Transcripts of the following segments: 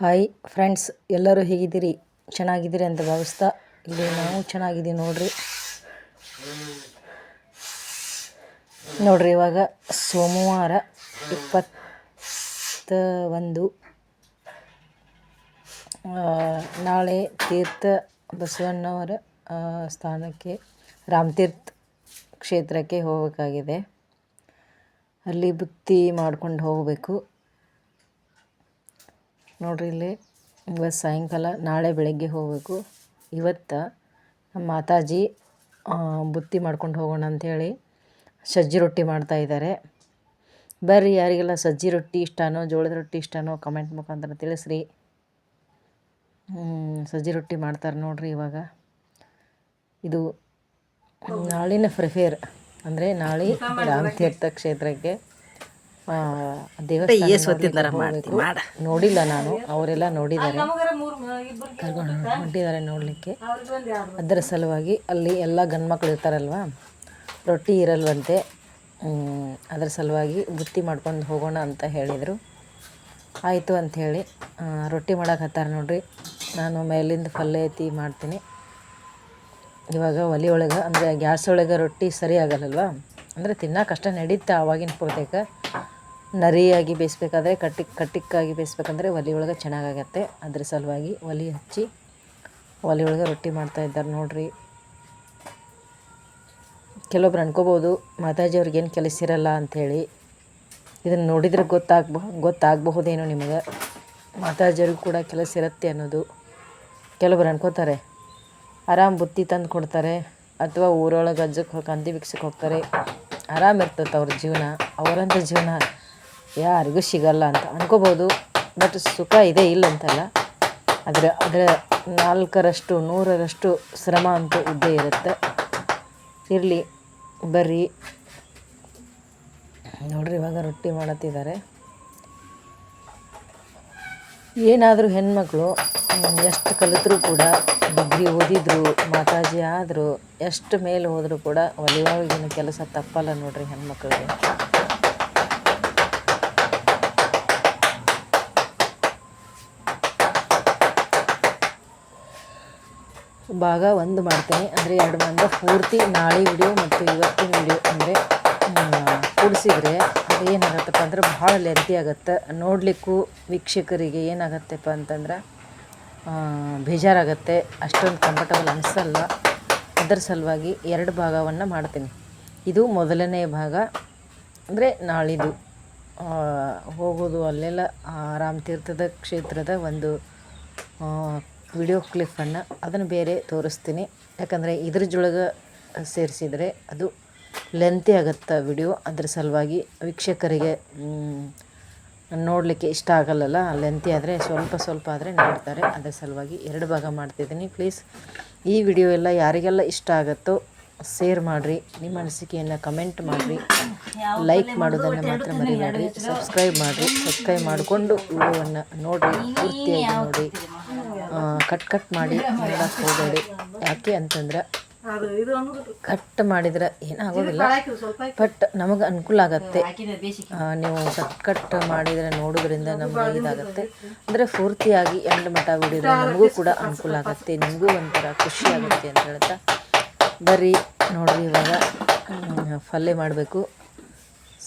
Hi friends, ಎಲ್ಲರೂ ಹೇಗಿದ್ದೀರಿ? ಚೆನ್ನಾಗಿದ್ದೀರಿ ಅಂತ ಭಾವಿಸ್ತಾ ಇಲ್ಲಿ ನಾವು ಚೆನ್ನಾಗಿದ್ದೀವಿ ನೋಡ್ರಿ. ನೋಡ್ರಿ ಇವಾಗ ಸೋಮವಾರ ಇಪ್ಪತ್ತ ಒಂದು ನಾಳೆ ತೀರ್ಥ ಬಸವಣ್ಣವರ ಸ್ಥಾನಕ್ಕೆ ರಾಮತೀರ್ಥ ಕ್ಷೇತ್ರಕ್ಕೆ ಹೋಗಬೇಕಾಗಿದೆ. ಅಲ್ಲಿ ಬುತ್ತಿ ಮಾಡ್ಕೊಂಡು ಹೋಗಬೇಕು. ನೋಡ್ರಿ ಇಲ್ಲಿ ಇವತ್ತು ಸಾಯಂಕಾಲ ನಾಳೆ ಬೆಳಗ್ಗೆ ಹೋಗಬೇಕು. ಇವತ್ತು ನಮ್ಮ ಮಾತಾಜಿ ಬುತ್ತಿ ಮಾಡ್ಕೊಂಡು ಹೋಗೋಣ ಅಂಥೇಳಿ ಸಜ್ಜಿ ರೊಟ್ಟಿ ಮಾಡ್ತಾ ಇದ್ದಾರೆ. ಬರ್ರಿ ಯಾರಿಗೆಲ್ಲ ಸಜ್ಜಿ ರೊಟ್ಟಿ ಇಷ್ಟನೋ ಜೋಳದ ರೊಟ್ಟಿ ಇಷ್ಟನೋ ಕಮೆಂಟ್ ಮುಖಾಂತರ ತಿಳಿಸ್ರಿ. ಸಜ್ಜಿ ರೊಟ್ಟಿ ಮಾಡ್ತಾರೆ ನೋಡ್ರಿ ಇವಾಗ. ಇದು ನಾಳಿನ ಪ್ರಿಫೇರ್ ಅಂದರೆ ನಾಳೆ ರಾಮತೀರ್ಥ ಕ್ಷೇತ್ರಕ್ಕೆ ದೇವಸ್ಥಾನ. ನೋಡಿಲ್ಲ ನಾನು ಅವರೆಲ್ಲ ನೋಡಿದ್ದಾರೆ. ಕರ್ಕೊಂಡು ಹೊಂಟಿದ್ದಾರೆ ನೋಡಲಿಕ್ಕೆ. ಅದರ ಸಲುವಾಗಿ ಅಲ್ಲಿ ಎಲ್ಲ ಗಂಡ್ಮಕ್ಳು ಇರ್ತಾರಲ್ವಾ? ರೊಟ್ಟಿ ಇರಲ್ವಂತೆ. ಅದರ ಸಲುವಾಗಿ ಬುತ್ತಿ ಮಾಡ್ಕೊಂಡು ಹೋಗೋಣ ಅಂತ ಹೇಳಿದರು. ಆಯಿತು ಅಂಥೇಳಿ ರೊಟ್ಟಿ ಮಾಡಕ್ಕೆ ಹತ್ತಾರ ನೋಡ್ರಿ. ನಾನು ಮೇಲಿಂದ ಪಲ್ಯ ಎತ್ತಿ ಮಾಡ್ತೀನಿ. ಇವಾಗ ಒಲೆ ಒಳಗೆ ಅಂದರೆ ಗ್ಯಾಸ್ ಒಳಗೆ ರೊಟ್ಟಿ ಸರಿ ಆಗಲ್ಲಲ್ವ? ಅಂದರೆ ತಿನ್ನೋಕೆ ಅಷ್ಟೇ ನಡೀತಾ ಆವಾಗಿನ ಪೂರ್ತೇಕ ನರಿಯಾಗಿ ಬೇಯಿಸ್ಬೇಕಾದ್ರೆ ಕಟ್ಟಿಕ್ ಕಟ್ಟಿಕ್ಕಾಗಿ ಬೇಯಿಸ್ಬೇಕಂದ್ರೆ ಒಲೆ ಒಳಗೆ ಚೆನ್ನಾಗಾಗತ್ತೆ. ಅದ್ರ ಸಲುವಾಗಿ ಒಲೆ ಹಚ್ಚಿ, ಒಲೆ ಒಳಗೆ ರೊಟ್ಟಿ ಮಾಡ್ತಾ ಇದ್ದಾರೆ ನೋಡ್ರಿ. ಕೆಲವೊಬ್ರು ಅನ್ಕೋಬೋದು, ಮಾತಾಜಿ ಅವ್ರಿಗೆ ಏನು ಕೆಲಸ ಇರಲ್ಲ ಅಂಥೇಳಿ. ಇದನ್ನು ನೋಡಿದರೆ ಗೊತ್ತಾಗ್ಬ, ಗೊತ್ತಾಗಬಹುದೇನೋ ನಿಮಗೆ. ಮಾತಾಜಿಯವ್ರಿಗೂ ಕೂಡ ಕೆಲಸ ಇರುತ್ತೆ ಅನ್ನೋದು ಕೆಲವೊಬ್ರು ಅನ್ಕೋತಾರೆ. ಆರಾಮ್ ಬುತ್ತಿ ತಂದು ಕೊಡ್ತಾರೆ, ಅಥವಾ ಊರೊಳಗೆ ಅಜ್ಜಕ್ಕೆ ಕಂದಿ ಬಿಕ್ಸಕ್ಕೆ ಹೋಗ್ತಾರೆ. ಆರಾಮ್ ಇರ್ತದೆ ಅವ್ರ ಜೀವನ ಅವರಂಥ ಜೀವನ. ಯಾರಿಗೂ ಸಿಗಲ್ಲ ಅಂತ ಅನ್ಕೋಬೋದು. ಬಟ್ ಸುಖ ಇದೆ ಇಲ್ಲ ಅಂತಲ್ಲ ಅದರ ಅದರ ನಾಲ್ಕರಷ್ಟು, ನೂರರಷ್ಟು ಶ್ರಮ ಅಂತೂ ಇದ್ದೇ ಇರುತ್ತೆ. ಇರಲಿ, ಬರ್ರಿ. ನೋಡ್ರಿ ಇವಾಗ ರೊಟ್ಟಿ ಮಾಡತ್ತಿದ್ದಾರೆ. ಏನಾದರೂ ಹೆಣ್ಮಕ್ಳು ಎಷ್ಟು ಕಲಿತರೂ ಕೂಡ, ಡಿಗ್ರಿ ಓದಿದ್ರು, ಮಾತಾಜಿ ಆದರೂ, ಎಷ್ಟು ಮೇಲೆ ಹೋದರೂ ಕೂಡ ಒಲಿವಾಗಿನ ಕೆಲಸ ತಪ್ಪಲ್ಲ ನೋಡ್ರಿ ಹೆಣ್ಮಕ್ಳಿಗೆ. ಭಾಗ ಒಂದು ಮಾಡ್ತೀನಿ. ಅಂದರೆ ಎರಡು ಮಂದ ಪೂರ್ತಿ ನಾಳೆ ವಿಡಿಯೋ ಮತ್ತು ಇವತ್ತಿನ ವಿಡಿಯೋ ಅಂದರೆ ಕೂಡಿಸಿದ್ರೆ ಏನಾಗತ್ತಪ್ಪ ಅಂದ್ರೆ ಭಾಳ ಲೆಂತಿ ಆಗುತ್ತೆ. ನೋಡಲಿಕ್ಕೂ ವೀಕ್ಷಕರಿಗೆ ಏನಾಗತ್ತಪ್ಪ ಅಂತಂದ್ರೆ ಬೇಜಾರಾಗತ್ತೆ. ಅಷ್ಟೊಂದು ಕಂಫರ್ಟಬಲ್ ಅನಿಸಲ್ಲ. ಅದರ ಸಲುವಾಗಿ ಎರಡು ಭಾಗವನ್ನು ಮಾಡ್ತೀನಿ. ಇದು ಮೊದಲನೇ ಭಾಗ. ಅಂದರೆ ನಾಳಿದು. ಹೋಗೋದು ಅಲ್ಲೆಲ್ಲ ರಾಮತೀರ್ಥದ ಕ್ಷೇತ್ರದ ಒಂದು ವಿಡಿಯೋ ಕ್ಲಿಪ್ಪನ್ನು ಅದನ್ನು ಬೇರೆ ತೋರಿಸ್ತೀನಿ. ಯಾಕಂದರೆ ಇದ್ರ ಜೊಳಗೆ ಸೇರಿಸಿದರೆ ಅದು ಲೆಂತಿ ಆಗುತ್ತೆ ವಿಡಿಯೋ. ಅದ್ರ ಸಲುವಾಗಿ ವೀಕ್ಷಕರಿಗೆ ನೋಡಲಿಕ್ಕೆ ಇಷ್ಟ ಆಗಲ್ಲಲ್ಲ? ಲೆಂತಿ ಆದರೆ ಸ್ವಲ್ಪ ಸ್ವಲ್ಪ ಆದರೆ ನೋಡ್ತಾರೆ. ಅದ್ರ ಸಲುವಾಗಿ ಎರಡು ಭಾಗ ಮಾಡ್ತಿದ್ದೀನಿ. ಪ್ಲೀಸ್ ಈ ವಿಡಿಯೋ ಎಲ್ಲ ಯಾರಿಗೆಲ್ಲ ಇಷ್ಟ ಆಗುತ್ತೋ ಶೇರ್ ಮಾಡಿರಿ. ನಿಮ್ಮ ಅನಿಸಿಕೆಯನ್ನು ಕಮೆಂಟ್ ಮಾಡಿರಿ. ಲೈಕ್ ಮಾಡೋದನ್ನು ಮಾತ್ರ ಮರಿಬೇಡ್ರಿ. ಸಬ್ಸ್ಕ್ರೈಬ್ ಮಾಡಿರಿ. ಸಬ್ಸ್ಕ್ರೈಬ್ ಮಾಡಿಕೊಂಡು ವಿಡಿಯೋವನ್ನು ನೋಡಿರಿ. ಪೂರ್ತಿಯಾಗಿ ನೋಡಿ. ಕಟ್ ಕಟ್ ಮಾಡಿ ನೋಡಕ್ಕೆ ಹೋಗಬೇಡಿ. ಯಾಕೆ ಅಂತಂದ್ರೆ ಕಟ್ ಮಾಡಿದ್ರೆ ಏನಾಗೋದಿಲ್ಲ. ಬಟ್ ನಮಗೆ ಅನುಕೂಲ ಆಗತ್ತೆ. ನೀವು ಕಟ್ ಕಟ್ ಮಾಡಿದರೆ ನೋಡೋದ್ರಿಂದ ನಮ್ಗೆ ಇದಾಗುತ್ತೆ. ಅಂದರೆ ಪೂರ್ತಿಯಾಗಿ ಎಂಡ್ ಮಠ ಬಿಡಿದ್ರೆ ನಮಗೂ ಕೂಡ ಅನುಕೂಲ ಆಗುತ್ತೆ. ನಿಮಗೂ ಒಂಥರ ಖುಷಿ ಆಗುತ್ತೆ ಅಂತ ಹೇಳ್ತಾ. ಬರ್ರಿ, ನೋಡಿರಿ ಇವಾಗ ಪಲ್ಯ ಮಾಡಬೇಕು.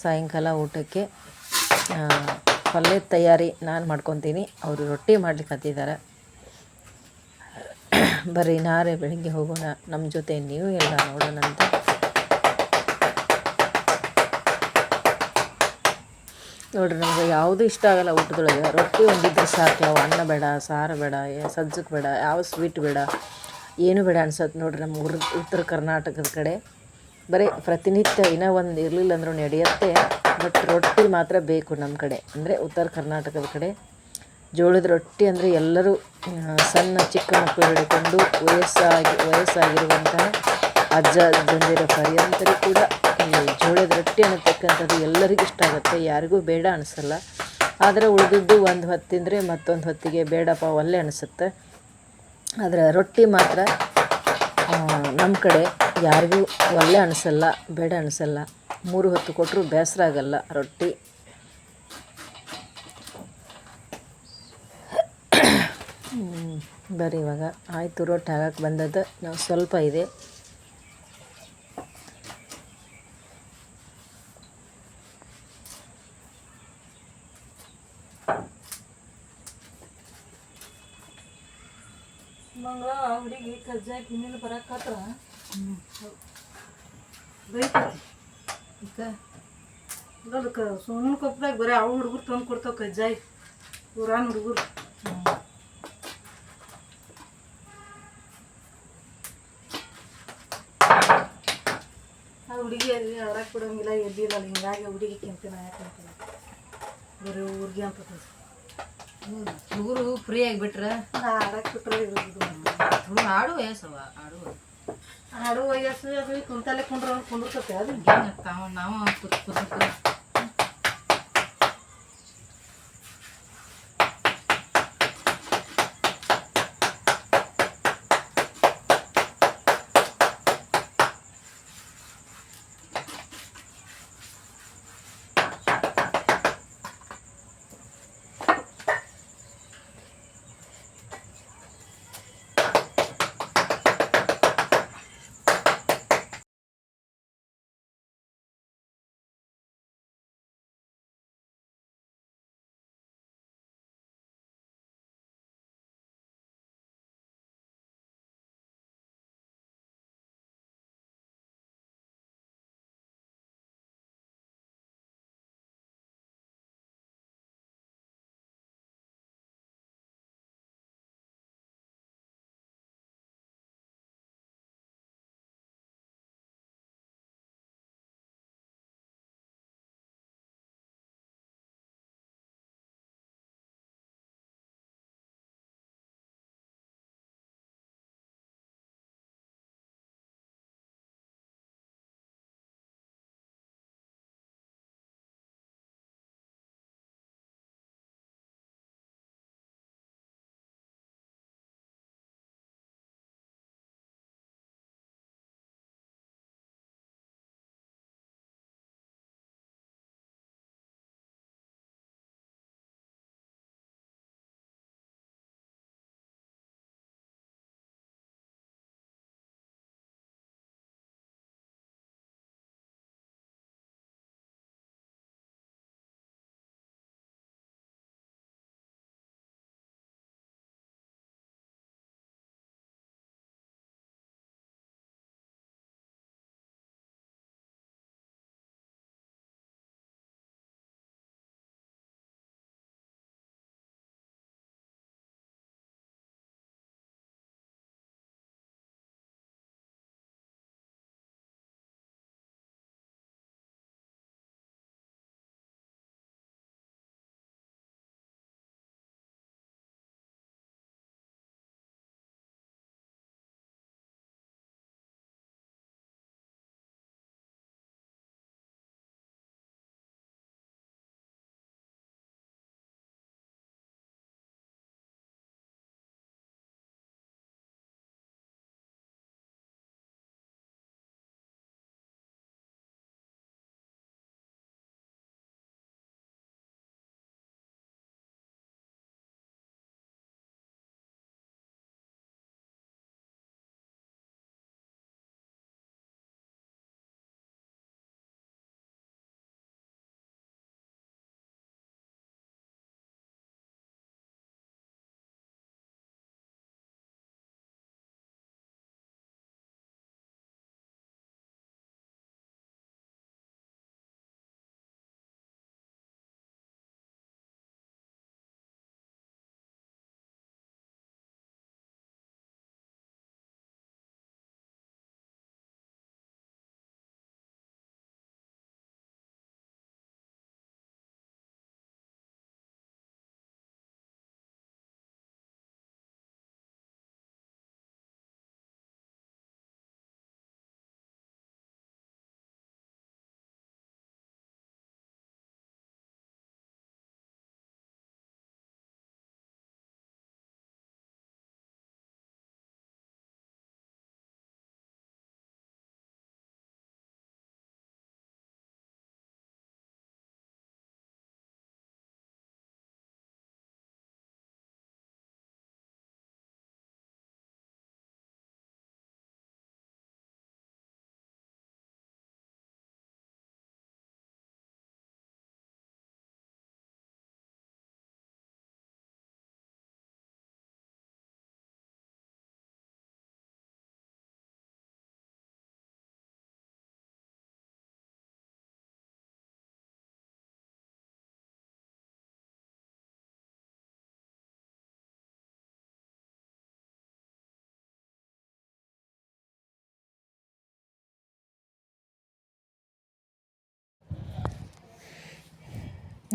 ಸಾಯಂಕಾಲ ಊಟಕ್ಕೆ ಪಲ್ಯ ತಯಾರಿ ನಾನು ಮಾಡ್ಕೊತೀನಿ. ಅವರು ರೊಟ್ಟಿ ಮಾಡ್ಲಿಕ್ಕೆ ಹತ್ತಿದ್ದಾರೆ. ಬರ್ರಿ ನಾರೆ ಬೆಳಿಗ್ಗೆ ಹೋಗೋಣ ನಮ್ಮ ಜೊತೆ ನೀವು ಎಲ್ಲ ನೋಡೋಣ ಅಂತ. ನೋಡ್ರಿ, ನಮ್ಗೆ ಯಾವುದು ಇಷ್ಟ ಆಗಲ್ಲ ಊಟದೊಳಗೆ. ರೊಟ್ಟಿ ಒಂದಿದ್ರೆ ಸಾಕು ಯಾವ ಅನ್ನ ಬೇಡ, ಸಾರು ಬೇಡ ಸಜ್ಜಕ್ಕೆ ಬೇಡ, ಯಾವ ಸ್ವೀಟ್ ಬೇಡ, ಏನು ಬೇಡ ಅನ್ಸತ್ತೆ ನೋಡ್ರಿ ನಮ್ಮ ಉತ್ತರ ಕರ್ನಾಟಕದ ಕಡೆ. ಬರೀ ಪ್ರತಿನಿತ್ಯ ಇನ್ನೂ ಒಂದು ಇರಲಿಲ್ಲ ಅಂದ್ರೂ ನಡೆಯುತ್ತೆ, ಬಟ್ ರೊಟ್ಟಿ ಮಾತ್ರ ಬೇಕು ನಮ್ಮ ಕಡೆ. ಅಂದರೆ ಉತ್ತರ ಕರ್ನಾಟಕದ ಕಡೆ. ಜೋಳದ ರೊಟ್ಟಿ ಅಂದರೆ ಎಲ್ಲರೂ ಸಣ್ಣ ಚಿಕ್ಕ ಮಕ್ಕಳು ಹಿಡ್ಕೊಂಡು ವಯಸ್ಸಾಗಿ, ವಯಸ್ಸಾಗಿರುವಂತಹ ಅಜ್ಜ ಅಜ್ಜಂದಿರ ಪರ್ಯಂತರೂ ಕೂಡ ಈ ಜೋಳದ ರೊಟ್ಟಿ ಅನ್ನತಕ್ಕಂಥದ್ದು ಎಲ್ಲರಿಗೂ ಇಷ್ಟ ಆಗುತ್ತೆ. ಯಾರಿಗೂ ಬೇಡ ಅನಿಸಲ್ಲ. ಆದರೆ ಉಳಿದಿದ್ದು ಒಂದು ಹೊತ್ತು ತಿಂದರೆ ಮತ್ತೊಂದು ಹೊತ್ತಿಗೆ ಬೇಡಪ್ಪ, ಒಲ್ಲೆ ಅನಿಸುತ್ತೆ. ಆದರೆ ರೊಟ್ಟಿ ಮಾತ್ರ ನಮ್ಮ ಕಡೆ ಯಾರಿಗೂ ಒಳ್ಳೆ ಅನಿಸಲ್ಲ, ಬೇಡ ಅನಿಸಲ್ಲ. ಮೂರು ಹೊತ್ತು ಕೊಟ್ಟರು ಬೇಸರ ಆಗಲ್ಲ ರೊಟ್ಟಿ. ಬರ್ರಿ ಇವಾಗ. ಆಯಿತು ರೊಟ್ಟಿ ಹಾಕಕ್ಕೆ ಬಂದದ್ದು. ನಾವು ಸ್ವಲ್ಪ ಇದೆ. ಮಂಗಳ ಹುಡುಗಿ ಕಜ್ಜಾಯ ಇನ್ನೇನು ಬರಕತ್ರ ಸುಮ್ಮನೆ ಕೊಪ್ಪದಾಗ ಬರೀ ಅವು ಹುಡುಗರು ತಂದು ಕೊಡ್ತಾವ ಕಜ್ಜಾಯಿ. ಊರಾನ ಹುಡುಗರು ಆ ಹುಡುಗಿ ಅಲ್ಲಿ ಆಡಕ್ಕೆ ಎದ್ದಿಲ್ಲ ಹಿಂಗಾಗಿ ಹುಡುಗಿ ಕೆಂಪಿನ ಯಾಕಂತಿಲ್ಲ ಬರೀ ಊರಿಗೆ ಅಂತ ಹುಡುಗರು ಫ್ರೀ ಆಗಿಬಿಟ್ರೆ ಆಡಕ್ಕೆ ಬಿಟ್ರೆ ಇರೋದು ಹುಡುಗ ಆಡು ವಯಸ್ಸವ ಆಡು ಆಡು ವಯಸ್ಸು ಅದು ಕುಂತಲ್ಲೇ ಕುಂಡ್ರ ಕುಂದಿರ್ತತೆ ಅದು ನಾವು ಕುತ್ ಕುತ್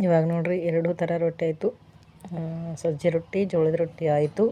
ಇವಾಗ ನೋಡ್ರಿ ಎರಡೂ ಥರ ರೊಟ್ಟಿ ಆಯಿತು. ಸಜ್ಜೆ ರೊಟ್ಟಿ ಜೋಳದ ರೊಟ್ಟಿ ಆಯಿತು.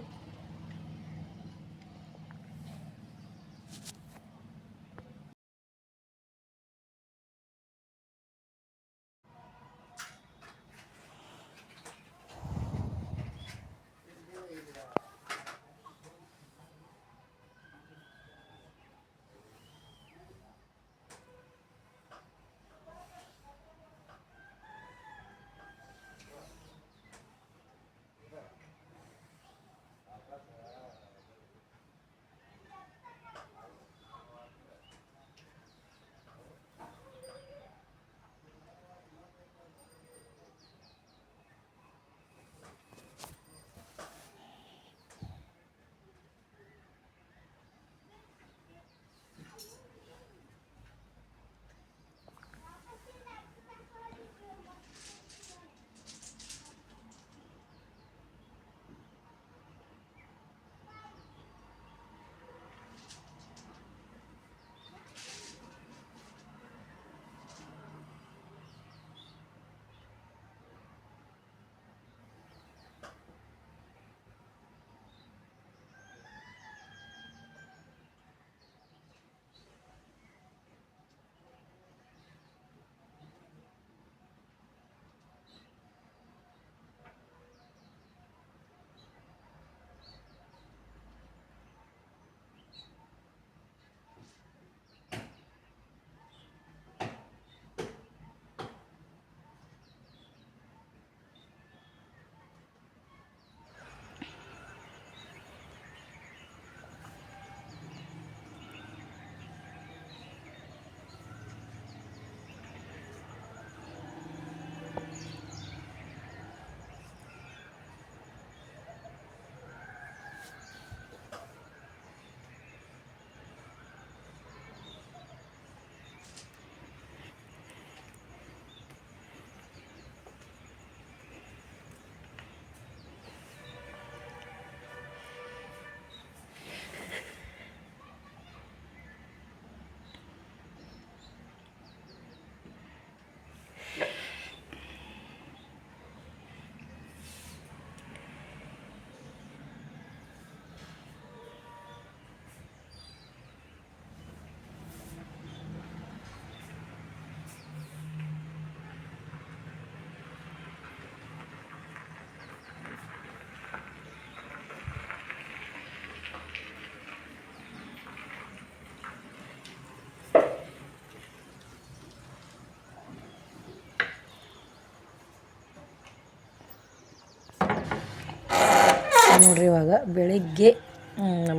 ನೋಡ್ರಿ ಇವಾಗ ಬೆಳಗ್ಗೆ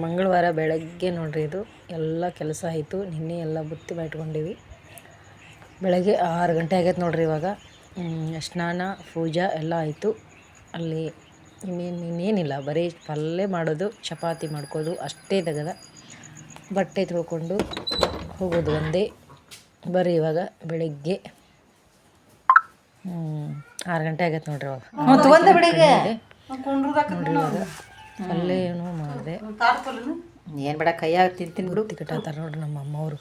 ಮಂಗಳವಾರ ಬೆಳಗ್ಗೆ ನೋಡ್ರಿ ಇದು. ಎಲ್ಲ ಕೆಲಸ ಆಯಿತು. ನಿನ್ನೆ ಎಲ್ಲ ಬುತ್ತಿ ಮಾಡಿಟ್ಕೊಂಡಿವಿ ಬೆಳಗ್ಗೆ ಆರು ಗಂಟೆ ಆಗೈತೆ ನೋಡ್ರಿ ಇವಾಗ. ಸ್ನಾನ ಪೂಜಾ ಎಲ್ಲ ಆಯಿತು. ಅಲ್ಲಿ ಇನ್ನೇನು ಇನ್ನೇನಿಲ್ಲ. ಬರೀ ಪಲ್ಯ ಮಾಡೋದು ಚಪಾತಿ ಮಾಡ್ಕೋದು ಅಷ್ಟೇ ತೆಗದ. ಬಟ್ಟೆ ತೊಳ್ಕೊಂಡು ಹೋಗೋದು ಒಂದೇ. ಬರೀ ಇವಾಗ ಬೆಳಗ್ಗೆ. ಹ್ಞೂ ಆರು ಗಂಟೆ ಆಗೈತೆ ನೋಡ್ರಿ ಇವಾಗ. ಪಲ್ಯ ಏನೋ ಮಾಡಿದೆ. ಏನು ಬೇಡ ಕೈಯಾಗ ತಿಂತೀನಿ ಟಿಕೆಟ್ ತಿಕ್ಕಟ್ಟಾತಾರ ನೋಡ್ರಿ ನಮ್ಮ ಅಮ್ಮವರು.